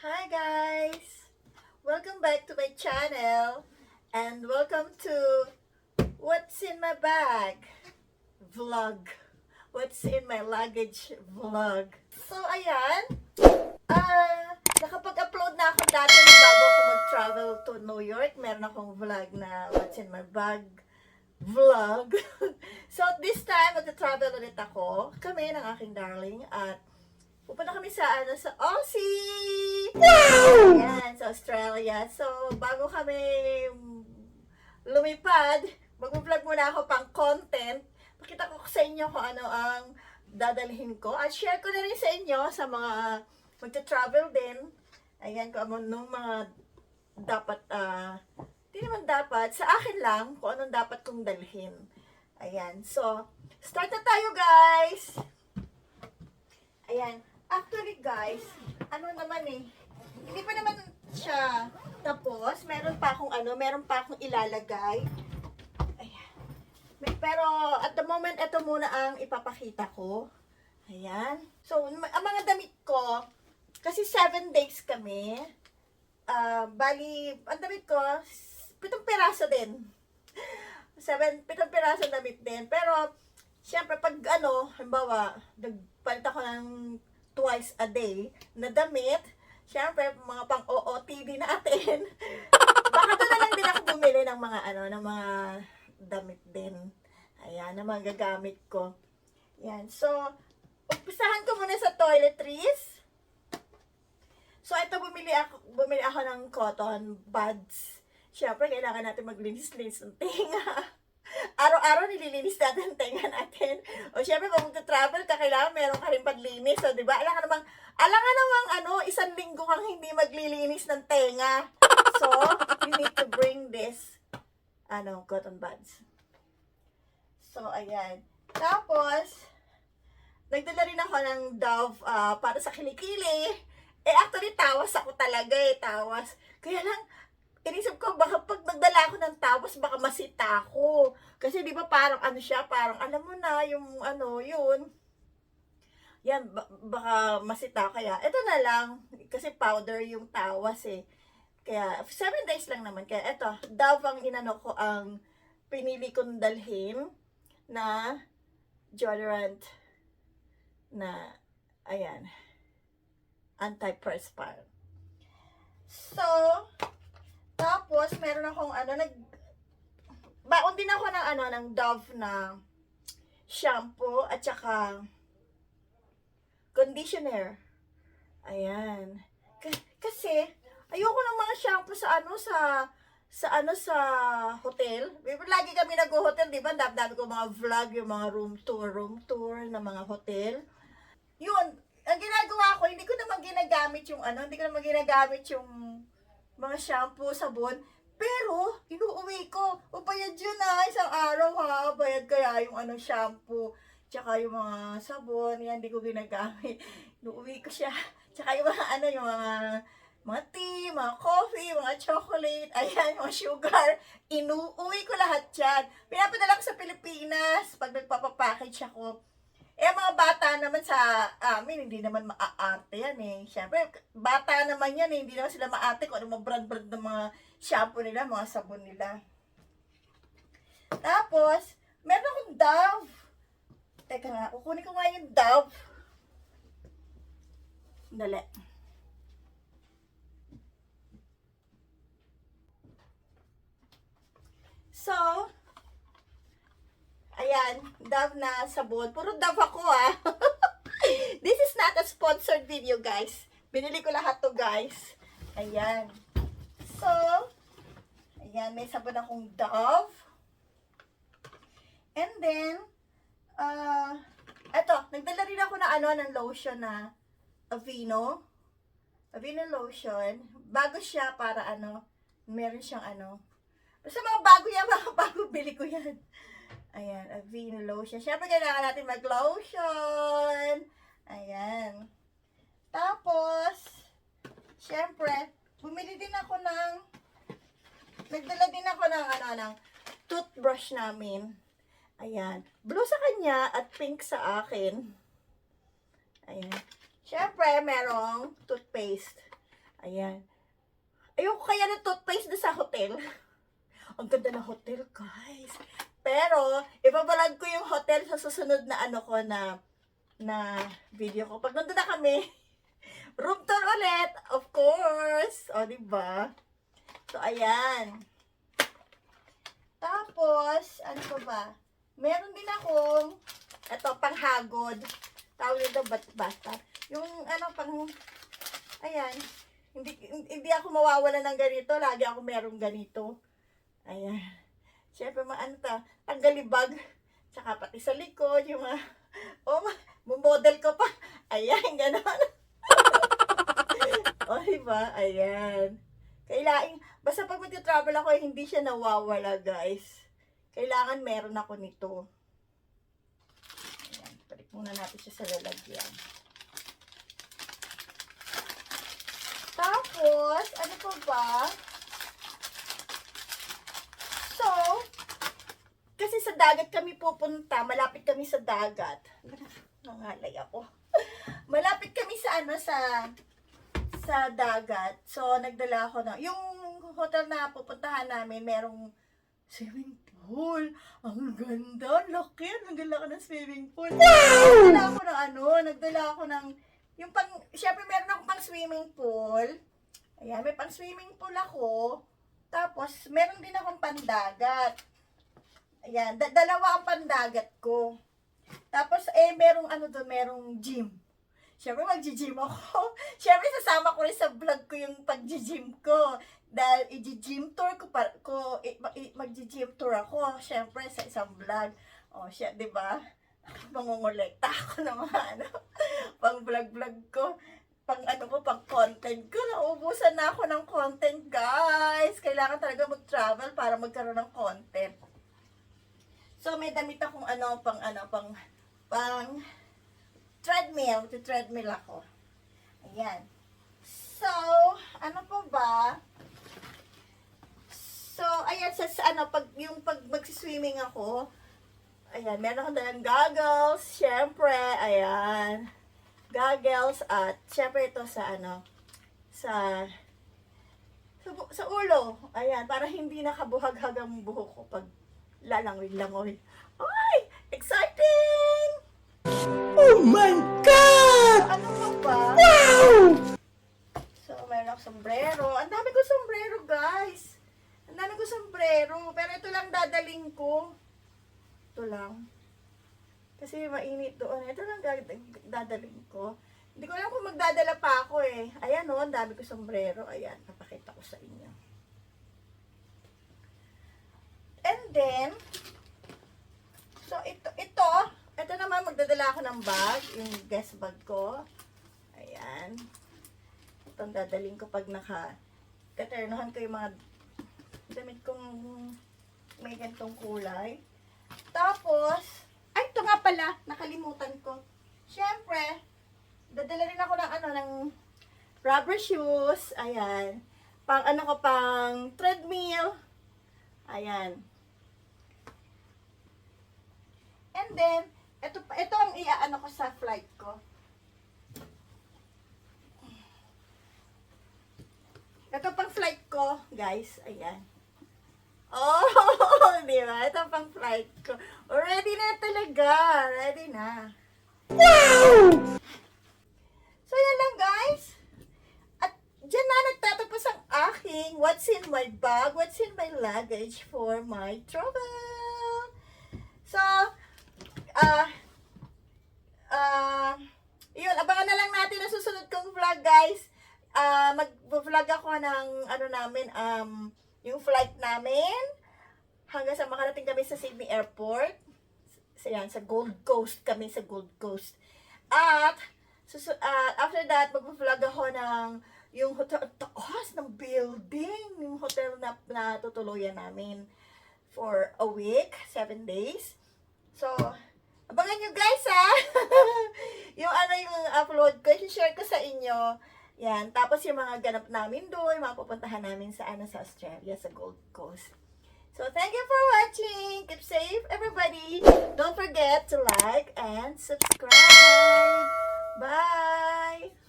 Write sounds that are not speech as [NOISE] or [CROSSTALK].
Hi guys! Welcome back to my channel and welcome to What's in my bag vlog. What's in my luggage vlog. So ayan, ah nakapag-upload na ako dati bago ako mag-travel to New York. Meron akong vlog na What's in my bag vlog. [LAUGHS] so this time, mag-travel ulit ako. Kami ng aking darling at Pupunta kami sa ano sa Aussie. Ayan, sa Australia. So, bago kami lumipad, mag-vlog muna ako pang content. Pakita ko sa inyo kung ano ang dadalhin ko. At share ko na rin sa inyo sa mga magta-travel din. Ayan, kung ano nung mga dapat, ah, di naman dapat, sa akin lang kung anong dapat kong dalhin. Ayan, so, start na tayo guys! Guys, ano naman eh, hindi pa naman siya tapos. Meron pa akong ano, meron pa akong ilalagay. Ayan. Pero at the moment, ito muna ang ipapakita ko. Ayan. So, ang mga damit ko, kasi seven days kami. Ah, bali, ang damit ko, pitong piraso din. [LAUGHS] Seven, pitong piraso damit din. Pero, Siyempre, pag ano, halimbawa, nagpalit ako ng twice a day na damit, siyempre, mga pang OOTD natin, [LAUGHS] baka doon na lang din ako bumili ng mga ano, ng mga damit din. Ayan, na mga gagamit ko. Yan. So, umpisahan ko muna sa toiletries. So, ito bumili ako, bumili ako ng cotton buds. Siyempre, kailangan natin maglinis-linis ng tinga. Araw-araw nililinis natin ang tenga natin. O syempre, kung magta-travel ka, kailangan meron ka rin paglinis. O, di ba? Alam ka namang, alam ka namang, ano, isang linggo kang hindi maglilinis ng tenga. So, you need to bring this, ano, cotton buds. So, ayan. Tapos, nagdala rin ako ng Dove ah, para sa kilikili. Eh, actually, tawas ako talaga eh, tawas. Kaya lang, inisip ko, baka pag nagdala ako ng tawas, baka masita ako. Kasi di ba parang ano siya, parang alam mo na, yung ano, yun. Yan, ba- baka masita kaya. Ito na lang, kasi powder yung tawas eh. Kaya, seven days lang naman. Kaya ito, Dove ang inano ko, ang pinili kong dalhin na deodorant na, ayan, anti-perspire. So, meron akong ano, nag, baon din ako ng ano, ng Dove na shampoo at saka conditioner. Ayan. K- kasi, ayoko ng mga shampoo sa ano, sa, sa ano, sa hotel. Lagi kami nag-hotel, di ba? Dami-dami ko mga vlog, yung mga room tour, room tour ng mga hotel. Yun, ang ginagawa ko, hindi ko naman ginagamit yung ano, hindi ko naman ginagamit yung mga shampoo, sabon. Pero, inuuwi ko. O, bayad yun na. Isang araw ha. Bayad kaya yung ano, shampoo. Tsaka yung mga sabon. Yan, hindi ko ginagamit. [LAUGHS] Inuuwi ko siya. [LAUGHS] Tsaka yung mga ano, yung mga mga tea, mga coffee, mga chocolate, ayan, mga sugar. Inuuwi ko lahat yan. Pinapadala ko sa Pilipinas pag nagpapapackage ako. Eh, mga bata naman sa amin, hindi naman maaarte yan eh. Siyempre, bata naman yan eh. Hindi naman sila maarte kung ano mga brand-brand ng mga shampoo nila, mga sabon nila. Tapos, meron akong Dove. Teka nga, kukunin ko nga yung Dove. Dali. So, Ayan, Dove na sabon. Puro Dove ako ah. [LAUGHS] This is not a sponsored video, guys. Binili ko lahat to, guys. Ayan. So, ayan, may sabon akong Dove. And then, uh, eto, nagdala rin ako na ano, ng lotion na Aveeno. Aveeno lotion. Bago siya para ano, meron siyang ano. Basta mga bago yan, [LAUGHS] mga bago bili ko yan. Ayan, Aveeno lotion. Siyempre, kailangan natin mag-lotion. Ayan. Tapos, siyempre, bumili din ako ng, nagdala din ako ng, ano, ng toothbrush namin. Ayan. Blue sa kanya at pink sa akin. Ayan. Siyempre, merong toothpaste. Ayan. Ayoko kaya ng toothpaste na sa hotel. [LAUGHS] Ang ganda ng hotel, guys. Pero, ibabalag ko yung hotel sa susunod na ano ko na na video ko. Pag nandun na kami, [LAUGHS] room tour ulit, of course. O, di ba? So, ayan. Tapos, ano pa ba? Meron din akong, eto, panghagod. Tawag nito bat bata. Yung ano, pang, ayan. Hindi, hindi ako mawawala ng ganito. Lagi ako merong ganito. Ayan. Siyempre, mga ano ta, tanggalibag. Tsaka pati sa likod, yung mga, oh, ma- model ko pa. Ayan, gano'n. [LAUGHS] o, diba? Ayan. Kailangan, basta pag mag-travel ako, eh, hindi siya nawawala, guys. Kailangan meron ako nito. Ayan, balik muna natin siya sa lalagyan. Tapos, ano pa ba? So, kasi sa dagat kami pupunta, malapit kami sa dagat. Nangalay ako. [LAUGHS] malapit kami sa ano, sa sa dagat. So, nagdala ako na, yung hotel na pupuntahan namin, merong swimming pool. Ang ganda, laki. Nagdala ko ng swimming pool. Nagdala ako ng ano, nagdala ako ng, yung pang, syempre meron akong pang swimming pool. Ayan, may pang swimming pool ako. Tapos, meron din akong pandagat. Ayan, da- dalawa ang pandagat ko. Tapos, eh, merong ano doon, merong gym. Siyempre, mag-gym ako. [LAUGHS] Siyempre, sasama ko rin sa vlog ko yung pag-gym ko. Dahil i-gym tour ko, pa, ko mag-gym tour ako. Siyempre, sa isang vlog. O, siya, di ba? [LAUGHS] Mangungulekta ako ng mga ano, [LAUGHS] pang vlog-vlog ko. Pang ano ko, pang content ko. Naubusan na ako ng content, guys. Kailangan talaga mag-travel para magkaroon ng content. So, may damit akong ano, pang ano, pang, pang, treadmill. To treadmill ako. Ayan. So, ano po ba? So, ayan, sa, sa ano, pag, yung pag magsiswimming ako, ayan, meron akong dalang goggles, syempre, ayan, goggles, at syempre ito sa ano, sa, sa, sa ulo, ayan, para hindi nakabuhaghag ang buhok ko pag lalangoy-langoy. Ay! Exciting! Oh my God! Ano pa ba? Wow! So, meron akong sombrero. Ang dami ko sombrero, guys. Ang dami ko sombrero. Pero ito lang dadaling ko. Ito lang. Kasi mainit doon. Ito lang dad- dadaling ko. Hindi ko alam kung magdadala pa ako eh. Ayan o, ang dami ko sombrero. Ayan, napakita ko sa inyo. And then, so ito, ito, ito naman magdadala ako ng bag, yung guest bag ko. Ayan. Itong dadaling ko pag naka katernohan ko yung mga damit kong may ganitong kulay. Tapos, ay, ito nga pala, nakalimutan ko. Siyempre, dadala rin ako ng ano, ng rubber shoes. Ayan. Pang ano ko, pang treadmill. Ayan. And then, ito, ito ang iaano ko sa flight ko. Ito pang flight ko, guys. Ayan. Oh, [LAUGHS] di ba? Ito pang flight ko. Ready na talaga. Ready na. Wow! So, yan lang, guys. At dyan na nagtatapos ang aking what's in my bag, what's in my luggage for my travel. So, ah, ah, yun, abangan na lang natin ang susunod kong vlog, guys. Ah, mag-vlog ako ng, ano namin, um, yung flight namin hanggang sa makarating kami sa Sydney Airport. Sa yan, sa Gold Coast kami, sa Gold Coast. At, susu- ah, after that, mag-vlog ako ng yung hotel, taas ng building, yung hotel na, na tutuluyan namin for a week, seven days. So, abangan nyo guys ha! [LAUGHS] yung ano yung upload ko, share ko sa inyo. Yan, tapos yung mga ganap namin doon, mga pupuntahan namin sa ano sa Australia, sa Gold Coast. So, thank you for watching. Keep safe, everybody. Don't forget to like and subscribe. Bye!